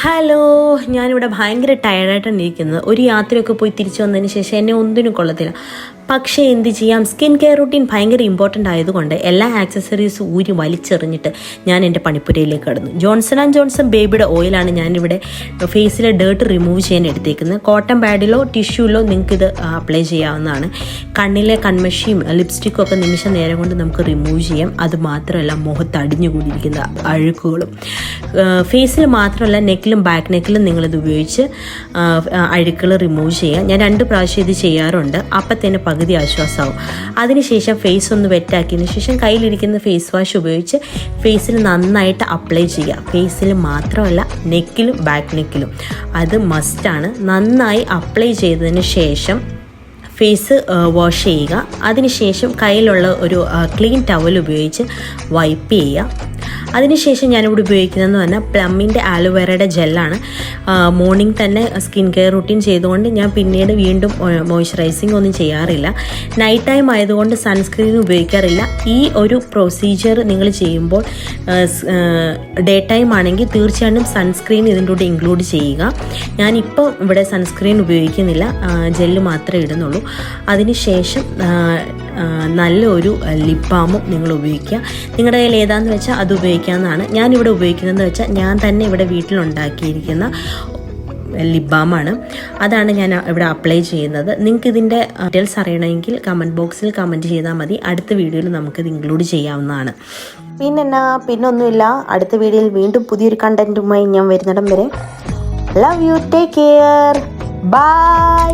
Hello ഞാനിവിടെ ഭയങ്കര ടയർഡായിട്ടാണ് ഇരിക്കുന്നത്. ഒരു യാത്രയൊക്കെ പോയി തിരിച്ചു വന്നതിന് ശേഷം എന്നെ ഒന്നിനും കൊള്ളത്തില്ല. പക്ഷേ എന്ത് ചെയ്യാം? സ്കിൻ കെയർ റൂട്ടീൻ ഭയങ്കര ഇമ്പോർട്ടന്റ് ആയതുകൊണ്ട് എല്ലാ ആക്സസറീസും ഊരി വലിച്ചെറിഞ്ഞിട്ട് ഞാൻ എന്റെ പണിപ്പുരയിലേക്ക് കടന്നു. ജോൺസൺ ആൻഡ് ജോൺസൺ ബേബിയുടെ ഓയിലാണ് ഞാനിവിടെ ഫേസിലെ ഡേർട്ട് റിമൂവ് ചെയ്യാൻ എടുത്തേക്കുന്നത്. കോട്ടൺ പാഡിലോ ടിഷ്യൂലോ നിങ്ങൾക്ക് ഇത് അപ്ലൈ ചെയ്യാവുന്നതാണ്. കണ്ണിലെ കൺമഷിയും ലിപ്സ്റ്റിക്കും ഒക്കെ നിമിഷ നേരം കൊണ്ട് നമുക്ക് റിമൂവ് ചെയ്യാം. അത് മാത്രമല്ല മുഖത്ത് അടിഞ്ഞുകൂടിയിരിക്കുന്ന അഴുക്കുകളും. ഫേസിൽ മാത്രമല്ല നെക്കിലും ബാക്ക് നെക്കിലും നിങ്ങളിത് ഉപയോഗിച്ച് അഴുക്കുകൾ റിമൂവ് ചെയ്യാം. ഞാൻ രണ്ട് പ്രാവശ്യം ഇത് ചെയ്യാറുണ്ട്. അപ്പം തന്നെ പകുതി ആശ്വാസമാവും. അതിനുശേഷം ഫേസ് ഒന്ന് വെറ്റാക്കിയതിന് ശേഷം കയ്യിലിരിക്കുന്ന ഫേസ് വാഷ് ഉപയോഗിച്ച് ഫേസിൽ നന്നായിട്ട് അപ്ലൈ ചെയ്യുക. ഫേസിൽ മാത്രമല്ല നെക്കിലും ബാക്ക് നെക്കിലും അത് മസ്റ്റാണ് നന്നായി അപ്ലൈ ചെയ്തതിന് ശേഷം ഫേസ് വാഷ് ചെയ്യുക. അതിനുശേഷം കയ്യിലുള്ള ഒരു ക്ലീൻ ടവൽ ഉപയോഗിച്ച് വൈപ്പ് ചെയ്യുക. അതിനുശേഷം ഞാനിവിടെ ഉപയോഗിക്കുന്നതെന്ന് പറഞ്ഞാൽ പ്ലമ്മിന്റെ ആലുവേറയുടെ ജെല്ലാണ്. മോർണിംഗ് തന്നെ സ്കിൻ കെയർ റുട്ടീൻ ചെയ്തുകൊണ്ട് ഞാൻ പിന്നീട് വീണ്ടും മോയ്സ്ചറൈസിങ് ഒന്നും ചെയ്യാറില്ല. നൈറ്റ് ടൈം ആയതുകൊണ്ട് സൺസ്ക്രീൻ ഉപയോഗിക്കാറില്ല. ഈ ഒരു പ്രൊസീജിയർ നിങ്ങൾ ചെയ്യുമ്പോൾ ഡേ ടൈം ആണെങ്കിൽ തീർച്ചയായിട്ടും സൺസ്ക്രീൻ ഇതിന്റെ കൂടെ ഇൻക്ലൂഡ് ചെയ്യുക. ഞാനിപ്പോൾ ഇവിടെ സൺസ്ക്രീൻ ഉപയോഗിക്കുന്നില്ല. ജെല്ല് മാത്രമേ ഇടുന്നുള്ളൂ. അതിനുശേഷം നല്ലൊരു ലിപ് ബാമും നിങ്ങൾ ഉപയോഗിക്കുക നിങ്ങളുടെ കയ്യിൽ ഏതാന്ന് വെച്ചാൽ അത് ഉപയോഗിക്കാവുന്നതാണ്. ഞാനിവിടെ ഉപയോഗിക്കുന്നതെന്ന് വെച്ചാൽ ഞാൻ തന്നെ ഇവിടെ വീട്ടിലുണ്ടാക്കിയിരിക്കുന്ന ലിപ് ബാമാണ് അതാണ് ഞാൻ ഇവിടെ അപ്ലൈ ചെയ്യുന്നത്. നിങ്ങൾക്ക് ഇതിന്റെ ഡീറ്റെയിൽസ് അറിയണമെങ്കിൽ കമന്റ് ബോക്സിൽ കമന്റ് ചെയ്താൽ മതി. അടുത്ത വീഡിയോയിൽ നമുക്കിത് ഇൻക്ലൂഡ് ചെയ്യാവുന്നതാണ്. പിന്നെന്നാ പിന്നൊന്നുമില്ല. അടുത്ത വീഡിയോയിൽ വീണ്ടും പുതിയൊരു കണ്ടന്റുമായി ഞാൻ വരുന്നിടം വരെ. Love you take care bye